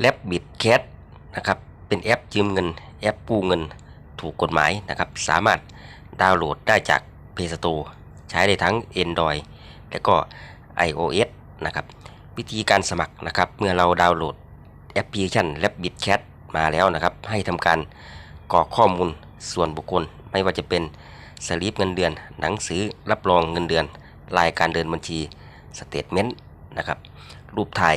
แลบบิดแคทนะครับเป็นแอปยืมเงิน แอปกู้เงินถูกกฎหมายนะครับ สามารถดาวน์โหลดได้จาก Play Store ใช้ได้ทั้ง Android และก็ iOS นะครับวิธีการสมัครนะครับ เมื่อเราดาวน์โหลดแอปพลิเคชัน Rabbit Cat มาแล้วนะครับ ให้ทำการกรอกข้อมูลส่วนบุคคล ไม่ว่าจะเป็นสลิปเงินเดือน หนังสือรับรองเงินเดือน รายการเดินบัญชีสเตทเมนต์นะครับ รูปถ่าย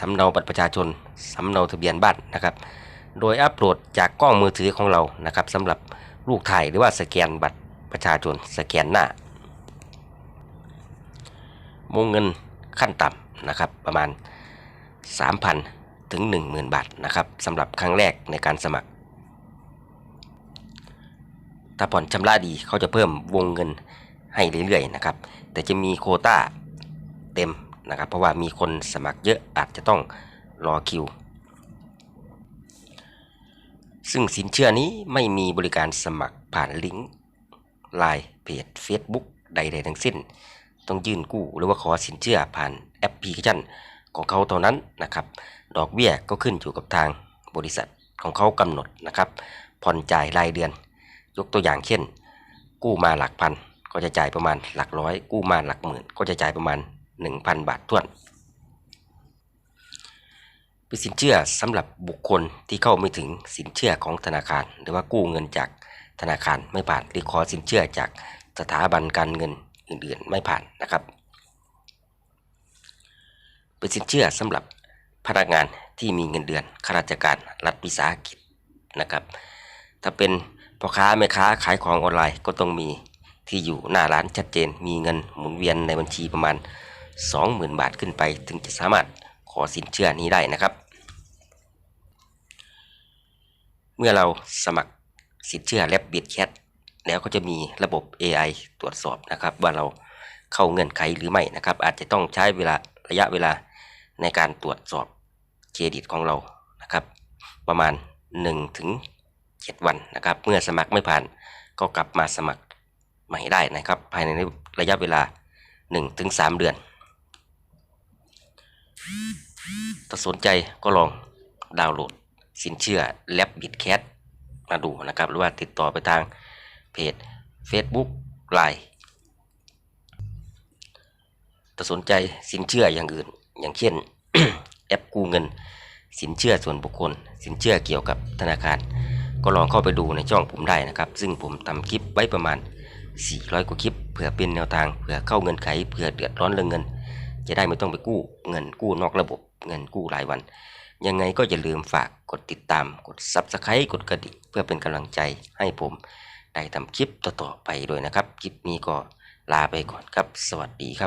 สำเนาบัตรประชาชนสำเนาทะเบียนบ้านนะครับ โดยอัปโหลดจากกล้องมือถือของเรานะครับสำหรับลูกถ่ายหรือว่าสแกนบัตรประชาชนสแกนหน้าวงเงินขั้นต่ำนะครับประมาณ 3,000 ถึง 10,000 บาทนะครับสำหรับครั้งแรกในการสมัคร ถ้าผ่อนชำระดีเขาจะเพิ่มวงเงินให้เรื่อยๆนะครับ แต่จะมีโคต้าเต็ม นะครับ เพราะว่ามีคนสมัครเยอะอาจจะต้องรอคิว ซึ่งสินเชื่อนี้ไม่มีบริการสมัครผ่านลิงก์ไลน์เพจ Facebook ใดๆทั้งสิ้น ต้องยื่นกู้หรือว่าขอสินเชื่อผ่านแอปพลิเคชันของเขาเท่านั้นนะครับ ดอกเบี้ยก็ขึ้นอยู่กับทางบริษัทของเขากำหนดนะครับ ผ่อนจ่ายรายเดือน ยกตัวอย่างเช่น กู้มาหลักพันก็จะจ่ายประมาณหลักร้อย กู้มาหลักหมื่น ก็จะจ่ายประมาณ 1,000 บาทท้วน เป็นสินเชื่อสำหรับบุคคลที่เข้าไม่ถึงสินเชื่อของธนาคาร หรือว่ากู้เงินจากธนาคารไม่ผ่านหรือขอสินเชื่อจากสถาบันการเงินอื่นๆไม่ผ่านนะครับ เป็นสินเชื่อสำหรับพนักงานที่มีเงินเดือนข้าราชการรัฐวิสาหกิจนะครับ ถ้าเป็นพ่อค้าแม่ค้าขายของออนไลน์ก็ต้องมีที่อยู่หน้าร้านชัดเจน มีเงินหมุนเวียนในบัญชีประมาณ 20,000 บาทขึ้นไป ถึงจะสามารถขอสินเชื่อนี้ได้นะครับ เมื่อเราสมัครสินเชื่อแลบบิดแคทแล้วก็จะมีระบบ AI ตรวจสอบนะครับ ว่าเราเข้าเงื่อนไขหรือไม่นะครับ อาจจะต้องใช้เวลาระยะเวลาในการตรวจสอบเครดิตของเรานะครับ ประมาณ1ถึง7วันนะครับ เมื่อสมัครไม่ผ่านก็กลับมาสมัครใหม่ได้นะครับ ภายในระยะเวลา1ถึง3เดือน ถ้าสนใจก็ลองดาวน์โหลด สินเชื่อแลบบิดแคทมาดูนะครับ หรือว่าติดต่อไปทางเพจ Facebook ไลน์ถ้าสนใจสินเชื่ออย่างอื่น อย่างเช่น แอปกู้เงิน สินเชื่อส่วนบุคคล สินเชื่อเกี่ยวกับธนาคาร ก็ลองเข้าไปดูในช่องผมได้นะครับ ซึ่งผมทำคลิปไว้ประมาณ 400 กว่าคลิปเผื่อเป็นแนวทางเผื่อเข้าเงินไขเผื่อเดือดร้อนเรื่องเงิน จะได้ไม่ต้องไปกู้เงินกู้นอกระบบเงินกู้รายวัน ยังไงก็อย่าลืมฝากกดติดตาม กด Subscribe กดกระดิ่งเพื่อเป็นกำลังใจให้ผมได้ทำคลิปต่อๆไปด้วยนะครับ คลิปนี้ก็ลาไปก่อนครับ สวัสดีครับ